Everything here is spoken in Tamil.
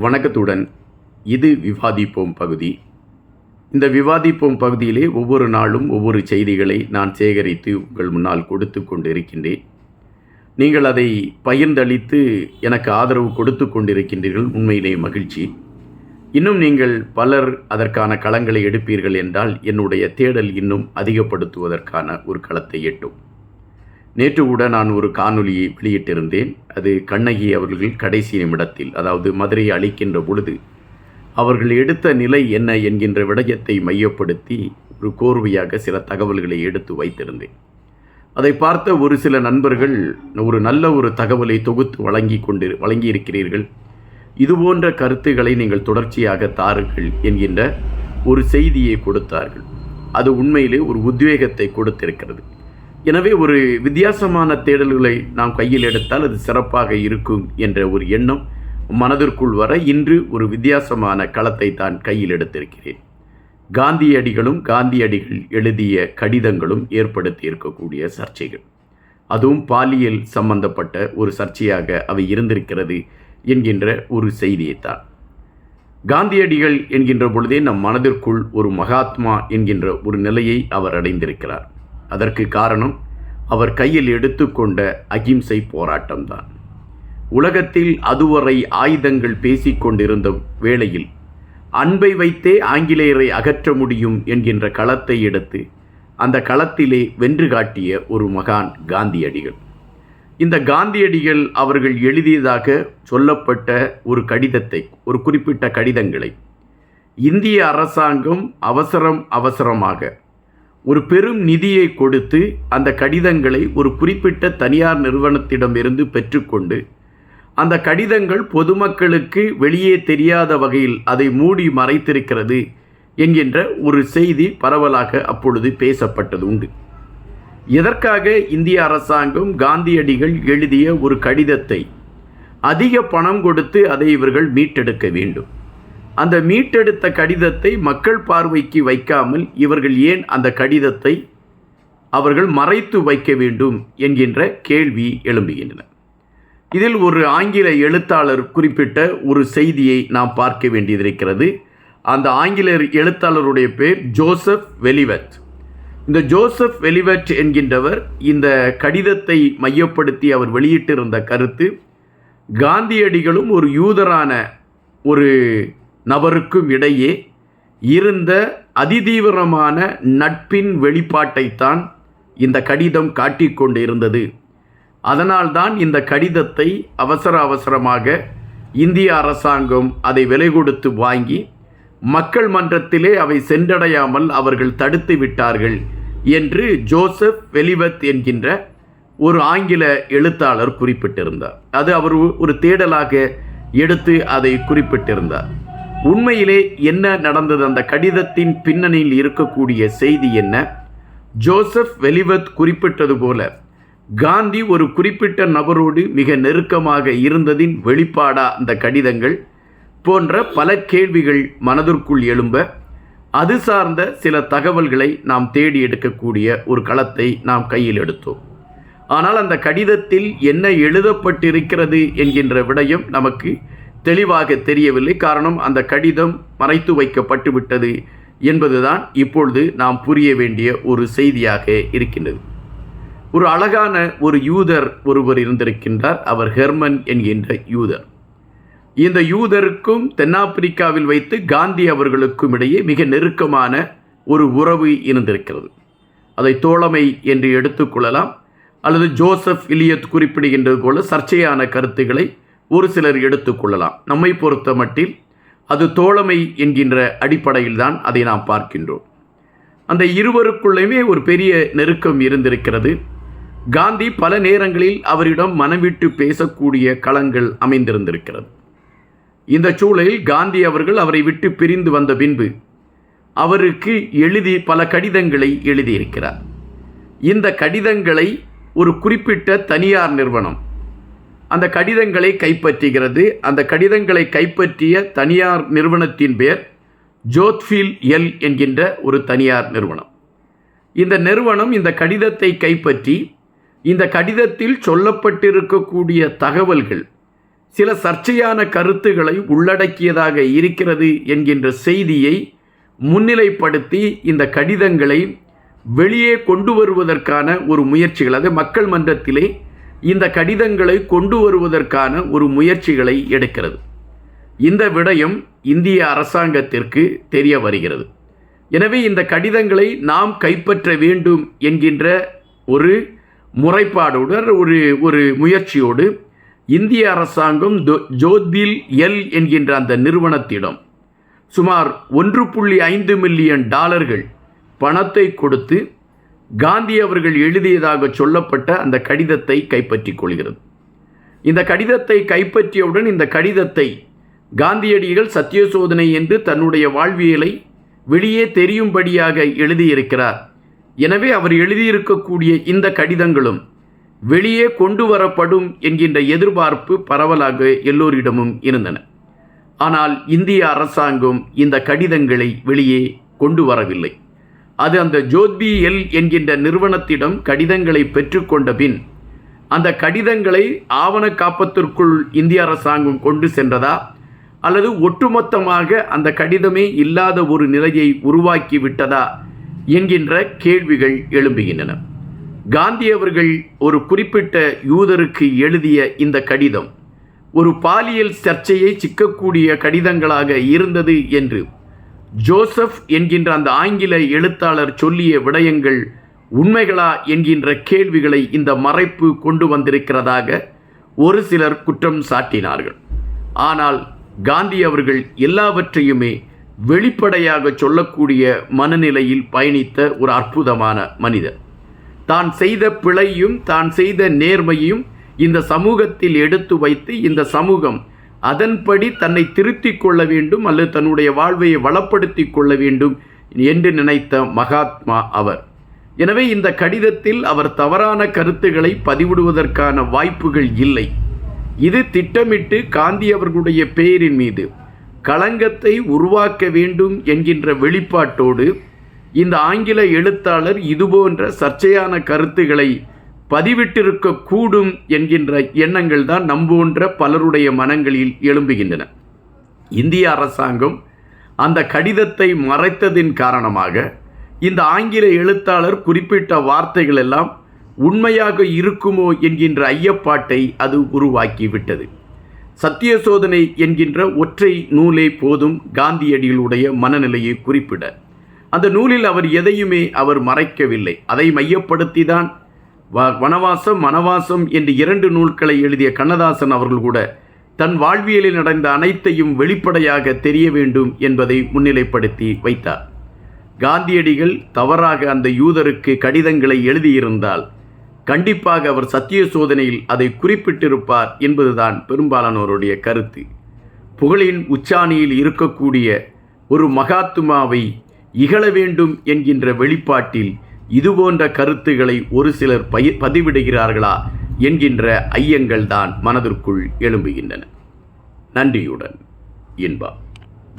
வணக்கத்துடன் இது விவாதிப்போம் பகுதி. இந்த விவாதிப்போம் பகுதியிலே ஒவ்வொரு நாளும் ஒவ்வொரு செய்திகளை நான் சேகரித்து உங்கள் முன்னால் கொடுத்து கொண்டிருக்கின்றேன். நீங்கள் அதை பகிர்ந்தளித்து எனக்கு ஆதரவு கொடுத்து கொண்டிருக்கின்றீர்கள். உண்மையிலே மகிழ்ச்சி. இன்னும் நீங்கள் பலர் அதற்கான களங்களை எடுப்பீர்கள் என்றால் என்னுடைய தேடல் இன்னும் அதிகப்படுத்துவதற்கான ஒரு களத்தை எட்டும். நேற்று கூட நான் ஒரு காணொலியை வெளியிட்டிருந்தேன். அது கண்ணகி அவர்கள் கடைசி நிமிடத்தில் அதாவது மதுரையை அளிக்கின்ற பொழுது அவர்கள் எடுத்த நிலை என்ன என்கின்ற விடயத்தை மையப்படுத்தி ஒரு கோர்வையாக சில தகவல்களை எடுத்து வைத்திருந்தேன். அதை பார்த்த ஒரு சில நண்பர்கள் ஒரு நல்ல ஒரு தகவலை தொகுத்து வழங்கி கொண்டு வழங்கியிருக்கிறீர்கள். இதுபோன்ற கருத்துக்களை நீங்கள் தொடர்ச்சியாக தாருங்கள் என்கின்ற ஒரு செய்தியை கொடுத்தார்கள். அது உண்மையிலே ஒரு உத்வேகத்தை கொடுத்திருக்கிறது. எனவே ஒரு வித்தியாசமான தேடல்களை நாம் கையில் எடுத்தால் அது சிறப்பாக இருக்கும் என்ற ஒரு எண்ணம் மனதிற்குள் வர இன்று ஒரு வித்தியாசமான களத்தை தான் கையில் எடுத்திருக்கிறேன். காந்தியடிகளும் காந்தியடிகள் எழுதிய கடிதங்களும் ஏற்படுத்தி இருக்கக்கூடிய சர்ச்சைகள். அதுவும் பாலியல் சம்பந்தப்பட்ட ஒரு சர்ச்சையாக அவை இருந்திருக்கிறது என்கின்ற ஒரு செய்தியைத்தான் காந்தியடிகள் என்கின்ற பொழுதே நம் மனதிற்குள் ஒரு மகாத்மா என்கின்ற ஒரு நிலையை அவர் அடைந்திருக்கிறார். அதற்கு காரணம் அவர் கையில் எடுத்துக்கொண்ட அகிம்சை போராட்டம்தான். உலகத்தில் அதுவரை ஆயுதங்கள் பேசிக்கொண்டிருந்த வேளையில் அன்பை வைத்தே ஆங்கிலேயரை அகற்ற முடியும் என்கின்ற களத்தை எடுத்து அந்த களத்திலே வென்று காட்டிய ஒரு மகான் காந்தியடிகள். இந்த காந்தியடிகள் அவர்கள் எழுதியதாக சொல்லப்பட்ட ஒரு கடிதத்தை ஒரு குறிப்பிட்ட கடிதங்களை இந்திய அரசாங்கம் அவசரம் அவசரமாக ஒரு பெரும் நிதியை கொடுத்து அந்த கடிதங்களை ஒரு குறிப்பிட்ட தனியார் நிறுவனத்திடமிருந்து பெற்றுக்கொண்டு அந்த கடிதங்கள் பொதுமக்களுக்கு வெளியே தெரியாத வகையில் அதை மூடி மறைத்திருக்கிறது என்கின்ற ஒரு செய்தி பரவலாக அப்பொழுது பேசப்பட்டது உண்டு. எதற்காக இந்திய அரசாங்கம் காந்தியடிகள் எழுதிய ஒரு கடிதத்தை அதிக பணம் கொடுத்து அதை இவர்கள் மீட்டெடுக்க வேண்டும்? அந்த மீட்டெடுத்த கடிதத்தை மக்கள் பார்வைக்கு வைக்காமல் இவர்கள் ஏன் அந்த கடிதத்தை அவர்கள் மறைத்து வைக்க வேண்டும் என்கின்ற கேள்வி எழும்புகின்றன. இதில் ஒரு ஆங்கில எழுத்தாளர் குறிப்பிட்ட ஒரு செய்தியை நாம் பார்க்க வேண்டியதிருக்கிறது அந்த ஆங்கில எழுத்தாளருடைய பேர் ஜோசப் வெலிவத். இந்த ஜோசப் வெலிவட் என்கின்றவர் இந்த கடிதத்தை மையப்படுத்தி அவர் வெளியிட்டிருந்த கருத்து காந்தியடிகளும் ஒரு யூதரான ஒரு நபருக்கும் இடையே இருந்த அதிதீவிரமான நட்பின் வெளிப்பாட்டைத்தான் இந்த கடிதம் காட்டிக்கொண்டிருந்தது அதனால்தான் இந்த கடிதத்தை அவசர அவசரமாக இந்திய அரசாங்கம் அதை விலை கொடுத்து வாங்கி மக்கள் மன்றத்திலே அவை சென்றடையாமல் அவர்கள் தடுத்து விட்டார்கள் என்று ஜோசப் வெலிவத் என்கின்ற ஒரு ஆங்கில எழுத்தாளர் குறிப்பிட்டிருந்தார். அது அவர் ஒரு தேடலாக எடுத்து அதை குறிப்பிட்டிருந்தார். உண்மையிலே என்ன நடந்தது? அந்த கடிதத்தின் பின்னணியில் இருக்கக்கூடிய செய்தி என்ன? ஜோசப் வெலிவத் குறிப்பிட்டது போல காந்தி ஒரு குறிப்பிட்ட நபரோடு மிக நெருக்கமாக இருந்ததின் வெளிப்பாடா அந்த கடிதங்கள்? போன்ற பல கேள்விகள் மனதிற்குள் எழும்ப அது சார்ந்த சில தகவல்களை நாம் தேடி எடுக்கக்கூடிய ஒரு களத்தை நாம் கையில் எடுத்தோம். ஆனால் அந்த கடிதத்தில் என்ன எழுதப்பட்டிருக்கிறது என்கின்ற விடயம் நமக்கு தெளிவாக தெரியவில்லை. காரணம் அந்த கடிதம் மறைத்து வைக்கப்பட்டு விட்டது என்பதுதான் இப்பொழுது நாம் புரிய வேண்டிய ஒரு செய்தியாக இருக்கின்றது. ஒரு அழகான ஒரு யூதர் ஒருவர் இருந்திருக்கின்றார். அவர் ஹெர்மன் என்கின்ற யூதர். இந்த யூதருக்கும் தென்னாப்பிரிக்காவில் வைத்து காந்தி அவர்களுக்கும் இடையே மிக நெருக்கமான ஒரு உறவு இருந்திருக்கிறது. அதை தோழமை என்று எடுத்துக்கொள்ளலாம் அல்லது ஜோசப் இலியத் குறிப்பிடுகின்றது போல சர்ச்சையான கருத்துக்களை ஒரு சிலர் எடுத்துக்கொள்ளலாம் நம்மை பொறுத்த மட்டில் அது தோழமை என்கின்ற அடிப்படையில் தான் அதை நாம் பார்க்கின்றோம். அந்த இருவருக்குள்ளேயுமே ஒரு பெரிய நெருக்கம் இருந்திருக்கிறது. காந்தி பல நேரங்களில் அவரிடம் மனவிட்டு பேசக்கூடிய களங்கள் அமைந்திருந்திருக்கிறது. இந்த சூழலில் காந்தி அவர்கள் அவரை விட்டு பிரிந்து வந்த பின்பு அவருக்கு எழுதி பல கடிதங்களை எழுதியிருக்கிறார். இந்த கடிதங்களை ஒரு குறிப்பிட்ட தனியார் நிறுவனம் அந்த கடிதங்களை கைப்பற்றுகிறது. அந்த கடிதங்களை கைப்பற்றிய தனியார் நிறுவனத்தின் பேர் ஜோத்ஃபீல் எல் என்கின்ற ஒரு தனியார் நிறுவனம். இந்த நிறுவனம் இந்த கடிதத்தை கைப்பற்றி இந்த கடிதத்தில் சொல்லப்பட்டிருக்கக்கூடிய தகவல்கள் சில சர்ச்சையான கருத்துக்களை உள்ளடக்கியதாக இருக்கிறது என்கின்ற செய்தியை முன்னிலைப்படுத்தி இந்த கடிதங்களை வெளியே கொண்டு வருவதற்கான ஒரு முயற்சிகள் அது மக்கள் மன்றத்திலே இந்த கடிதங்களை கொண்டு வருவதற்கான ஒரு முயற்சிகளை எடுக்கிறது. இந்த விடயம் இந்திய அரசாங்கத்திற்கு தெரிய வருகிறது. எனவே இந்த கடிதங்களை நாம் கைப்பற்ற வேண்டும் என்கின்ற ஒரு முறைப்பாடுடன் ஒரு ஒரு முயற்சியோடு இந்திய அரசாங்கம் ஜோ- ஜோத்பில் எல் என்கின்ற அந்த நிறுவனத்திடம் சுமார் ஒன்று புள்ளி ஐந்து மில்லியன் டாலர்கள் பணத்தை கொடுத்து காந்தி அவர்கள் எழுதியதாக சொல்லப்பட்ட அந்த கடிதத்தை கைப்பற்றிக் கொள்கிறது. இந்த கடிதத்தை கைப்பற்றியவுடன் இந்த கடிதத்தை காந்தியடிகள் சத்திய சோதனை என்று தன்னுடைய வாழ்வியலை வெளியே தெரியும்படியாக எழுதியிருக்கிறார். எனவே அவர் எழுதியிருக்கக்கூடிய இந்த கடிதங்களும் வெளியே கொண்டு வரப்படும் என்கின்ற எதிர்பார்ப்பு பரவலாக எல்லோரிடமும் இருந்தன. ஆனால் இந்திய அரசாங்கம் இந்த கடிதங்களை வெளியே கொண்டு வரவில்லை. அது அந்த ஜோத்பி எல் என்கின்ற நிறுவனத்திடம் கடிதங்களை பெற்றுக்கொண்ட பின் அந்த கடிதங்களை ஆவண காப்பத்திற்குள் இந்திய அரசாங்கம் கொண்டு சென்றதா? அல்லது ஒட்டுமொத்தமாக அந்த கடிதமே இல்லாத ஒரு நிலையை உருவாக்கி விட்டதா? என்கின்ற கேள்விகள் எழும்புகின்றன. காந்தி அவர்கள் ஒரு குறிப்பிட்ட யூதருக்கு எழுதிய இந்த கடிதம் ஒரு பாலியல் சர்ச்சையை சிக்கக்கூடிய கடிதங்களாக இருந்தது என்று ஜோசப் என்கின்ற அந்த ஆங்கில எழுத்தாளர் சொல்லிய விடயங்கள் உண்மைகளா என்கின்ற கேள்விகளை இந்த மறைப்பு கொண்டு வந்திருக்கிறதாக ஒரு சிலர் குற்றம் சாட்டினார்கள். ஆனால் காந்தி அவர்கள் எல்லாவற்றையுமே வெளிப்படையாக சொல்லக்கூடிய மனநிலையில் பயணித்த ஒரு அற்புதமான மனிதர். தான் செய்த பிழையும் தான் செய்த நேர்மையும் இந்த சமூகத்தில் எடுத்து வைத்து இந்த சமூகம் அதன்படி தன்னை திருத்திக் கொள்ள வேண்டும் அல்லது தன்னுடைய வாழ்வையை வளப்படுத்தி கொள்ள வேண்டும் என்று நினைத்த மகாத்மா அவர். எனவே இந்த கடிதத்தில் அவர் தவறான கருத்துக்களை பதிவிடுவதற்கான வாய்ப்புகள் இல்லை. இது திட்டமிட்டு காந்தி அவர்களுடைய பெயரின் மீது களங்கத்தை உருவாக்க வேண்டும் என்கின்ற வெளிப்பாட்டோடு இந்த ஆங்கில எழுத்தாளர் இதுபோன்ற சர்ச்சையான கருத்துக்களை பதிவிட்டிருக்க கூடும் என்கின்ற எண்ணங்கள் தான் நம்புகின்ற பலருடைய மனங்களில் எழும்புகின்றன. இந்திய அரசாங்கம் அந்த கடிதத்தை மறைத்ததின் காரணமாக இந்த ஆங்கில எழுத்தாளர் குறிப்பிட்ட வார்த்தைகள் எல்லாம் உண்மையாக இருக்குமோ என்கின்ற ஐயப்பாட்டை அது உருவாக்கிவிட்டது. சத்திய சோதனை என்கின்ற ஒற்றை நூலே போதும் காந்தியடிகளுடைய மனநிலையை குறிப்பிட. அந்த நூலில் அவர் எதையுமே அவர் மறைக்கவில்லை. அதை மையப்படுத்தி தான் வனவாசம் மனவாசம் என்று இரண்டு நூல்களை எழுதிய கண்ணதாசன் அவர்கள் கூட தன் வாழ்வியலில் நடந்த அனைத்தையும் வெளிப்படையாக தெரிய வேண்டும் என்பதை முன்னிலைப்படுத்தி வைத்தார். காந்தியடிகள் தவறாக அந்த யூதருக்கு கடிதங்களை எழுதியிருந்தால் கண்டிப்பாக அவர் சத்திய சோதனையில் அதை குறிப்பிட்டிருப்பார் என்பதுதான் பெரும்பாலானோருடைய கருத்து. புகழின் உச்சாணியில் இருக்கக்கூடிய ஒரு மகாத்மாவை இகழ வேண்டும் என்கின்ற வெளிப்பாட்டில் இதுபோன்ற கருத்துக்களை ஒரு சிலர் பய பதிவிடுகிறார்களா என்கின்ற ஐயங்கள் தான் மனதிற்குள் எழும்புகின்றன. நன்றியுடன் இன்பா